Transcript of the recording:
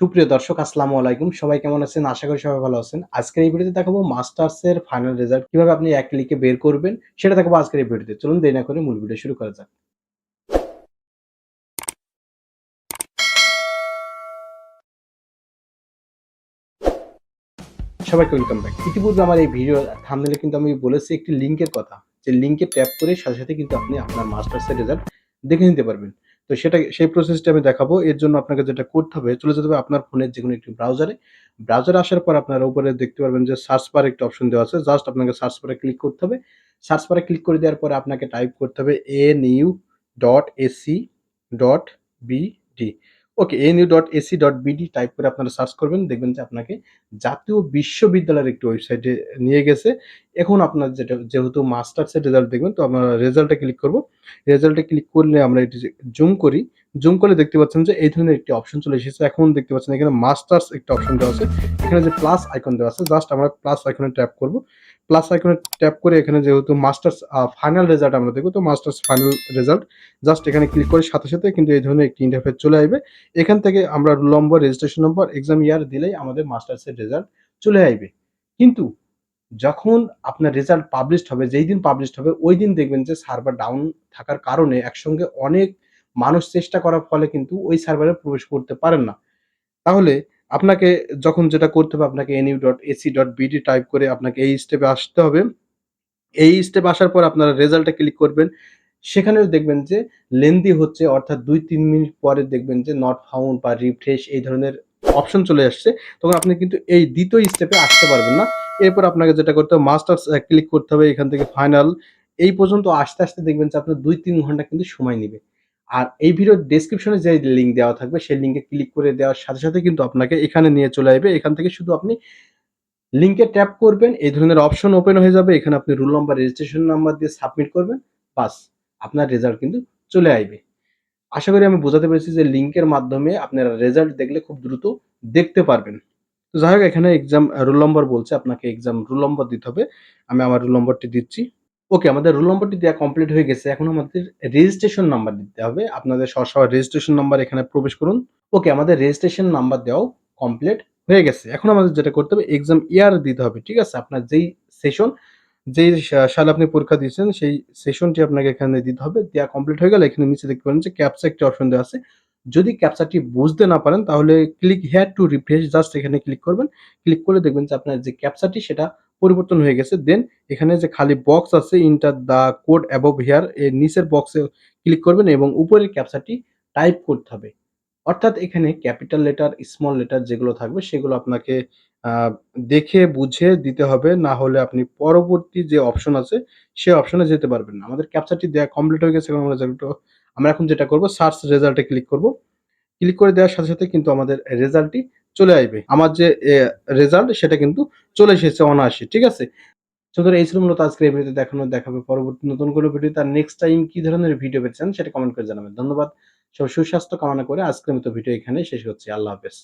সুপ্রিয় দর্শক, আসসালামু আলাইকুম। সবাই কেমন আছেন? আশা করি সবাই ভালো আছেন। আজকের এই ভিডিওতে দেখাবো মাস্টার্স এর ফাইনাল রেজাল্ট কীভাবে আপনি এক ক্লিকে বের করবেন, সেটা দেখাবো আজকের এই ভিডিওতে। চলুন দেরি না করে মূল ভিডিও শুরু করা যাক। সবাইকে ওয়েলকাম ব্যাক ইতিপূর্বে আমার এই ভিডিও থামনেলে কিন্তু আমি বলেছি একটি লিঙ্কের কথা। যে লিঙ্কে ট্যাপ করে সাথে সাথে কিন্তু আপনি আপনার মাস্টার্স এর রেজাল্ট দেখে নিতে পারবেন। তো সেটা, সেই প্রসেসটা আমি দেখাবো। এর জন্য আপনাকে যেটা করতে হবে, চলে যেতে হবে আপনার ফোনের যে কোনো একটি ব্রাউজারে ব্রাউজারে আসার পর আপনারা উপরে দেখতে পারবেন যে সার্চ পার একটি অপশন দেওয়া আছে। জাস্ট আপনাকে সার্চ পারে ক্লিক করতে হবে। সার্চ পারে ক্লিক করে দেওয়ার পরে আপনাকে টাইপ করতে হবে N U dot A C dot B D okay N U dot A C dot B D type করে আপনারা সার্চ করবেন, দেখবেন যে আপনাকে জাতীয় বিশ্ববিদ্যালয়ের একটি ওয়েবসাইটে নিয়ে গেছে। এখন আপনার যেটা, যেহেতু মাস্টার্সের রেজাল্ট দেখবেন, তো আমরা রেজাল্টে ক্লিক করব। রেজাল্টে ক্লিক করলে আমরা এটি জুম করি। জুম করলে দেখতে পাচ্ছেন যে এই ধরনের একটি অপশন চলে এসেছে। এখন দেখতে পাচ্ছেন এখানে মাস্টার্স একটা অপশন দেওয়া আছে। এখানে যে প্লাস আইকন দেওয়া আছে জাস্ট আমরা প্লাস আইকনে ট্যাপ করব। প্লাস আইকনে ট্যাপ করে এখানে যেহেতু মাস্টার্স ফাইনাল রেজাল্ট আমরা দেখব, তো মাস্টার্স ফাইনাল রেজাল্ট জাস্ট এখানে ক্লিক করে সাথে সাথে কিন্তু এই ধরনের একটি ইন্টারফেস চলে আসবে। এখান থেকে আমরা roll number registration number exam year দিলেই আমাদের মাস্টার্সের রেজাল্ট চলে আসবে। কিন্তু যখন আপনার রেজাল্ট পাবলিশড হবে, যেই দিন পাবলিশড হবে, ওই দিন দেখবেন যে সার্ভার ডাউন থাকার কারণে একসঙ্গে অনেক মানুষ চেষ্টা করার ফলে কিন্তু ওই সার্ভারে প্রবেশ করতে পারেন না। তাহলে আপনাকে যখন যেটা করতে হবে, আপনাকে NU dot AC dot BD type করে আপনাকে এই স্টেপে আসতে হবে। এই স্টেপ আসার পর আপনারা রেজাল্টে ক্লিক করবেন। সেখানেও দেখবেন যে লেন্দি হচ্ছে, অর্থাৎ দুই তিন মিনিট পরে দেখবেন যে নট ফাউন্ড বা রিফ্রেশ এই ধরনের অপশন চলে আসছে। তখন আপনি কিন্তু এই দ্বিতীয় স্টেপে আসতে পারবেন না। এরপর আপনাকে যেটা করতে হবে মাস্টার্স ক্লিক করতে হবে এখান থেকে ফাইনাল এই পর্যন্ত আসতে আসতে দেখবেন যে আপনার দুই তিন ঘণ্টা কিন্তু সময় নেবে। আর এই ভিডিওর ডেসক্রিপশনে যে লিঙ্ক দেওয়া থাকবে, সেই লিঙ্কে ক্লিক করে দেওয়ার সাথে সাথে কিন্তু আপনাকে এখানে নিয়ে চলে আসবে। এখান থেকে শুধু আপনি লিঙ্কে ট্যাপ করবেন, এই ধরনের অপশন ওপেন হয়ে যাবে। এখানে আপনি রোল নাম্বার রেজিস্ট্রেশন নাম্বার দিয়ে সাবমিট করবেন, বাস আপনার রেজাল্ট কিন্তু চলে আসবে। আশা করি আমি বোঝাতে পেরেছি যে লিঙ্কের মাধ্যমে আপনারা রেজাল্ট দেখলে খুব দ্রুত দেখতে পারবেন। তো যাই হোক, এখানে এক্সাম রোল নম্বর বলছে, আপনাকে এক্সাম রোল নম্বর দিতে হবে। আমি আমার রোল নম্বরটি দিচ্ছি। ওকে আমাদের রোল নম্বরটি দেওয়া কমপ্লিট হয়ে গেছে। এখন আমাদের রেজিস্ট্রেশন নাম্বার দিতে হবে। আপনাদের সরাসরি রেজিস্ট্রেশন নাম্বার এখানে প্রবেশ করুন। ওকে আমাদের রেজিস্ট্রেশন নাম্বার দেওয়াও কমপ্লিট হয়ে গেছে। এখন আমাদের যেটা করতে হবে এক্সাম ইয়ার দিতে হবে, ঠিক আছে? আপনার যেই সেশন যেই সালে আপনি পরীক্ষা দিয়েছেন, সেই সেশনটি আপনাকে এখানে দিতে হবে। দেওয়া কমপ্লিট হয়ে গেলে। এখানে নিচে দেখতে পারেন যে ক্যাপচা একটি অপশন দেওয়া আছে। যদি ক্যাপচাটি বুঝতে না পারেন, তাহলে click here to refresh just এখানে ক্লিক করবেন। ক্লিক করলে দেখবেন যে আপনার যে ক্যাপচাটি সেটা পরিবর্তন হয়ে গেছে। দেন এখানে যে খালি বক্স আছে enter the code above here এর নিচের বক্সে ক্লিক করবেন এবং উপরের ক্যাপচাটি টাইপ করতে হবে। অর্থাৎ এখানে ক্যাপিটাল লেটার স্মল লেটার যেগুলো থাকবে, সেগুলো আপনাকে দেখে বুঝে দিতে হবে। না হলে আপনি পরবর্তী যে অপশন আছে, সে অপশনে যেতে পারবেন না। আমাদের ক্যাপচারটি দেওয়া কমপ্লিট হয়ে গেছে আমরা যেটা- আমরা এখন যেটা করব সার্চ রেজাল্টে ক্লিক করব। ক্লিক করে দেওয়ার সাথে সাথে কিন্তু আমাদের রেজাল্টটি চলে আসবে। আমার যে রেজাল্ট সেটা কিন্তু চলে এসেছে অনায়াসে, ঠিক আছে? সুতরাং এই ছিল মূলত আজকের এই ভিডিওতে, দেখানো, দেখাবে পরবর্তী নতুন কোনো ভিডিও তার নেক্সট টাইম কি ধরনের ভিডিও পেয়েছেন সেটা কমেন্ট করে জানাবেন। ধন্যবাদ। সব সুস্বাস্থ্য কামনা করে আজকের মতো ভিডিও এখানে শেষ হচ্ছে আল্লাহ হাফেজ।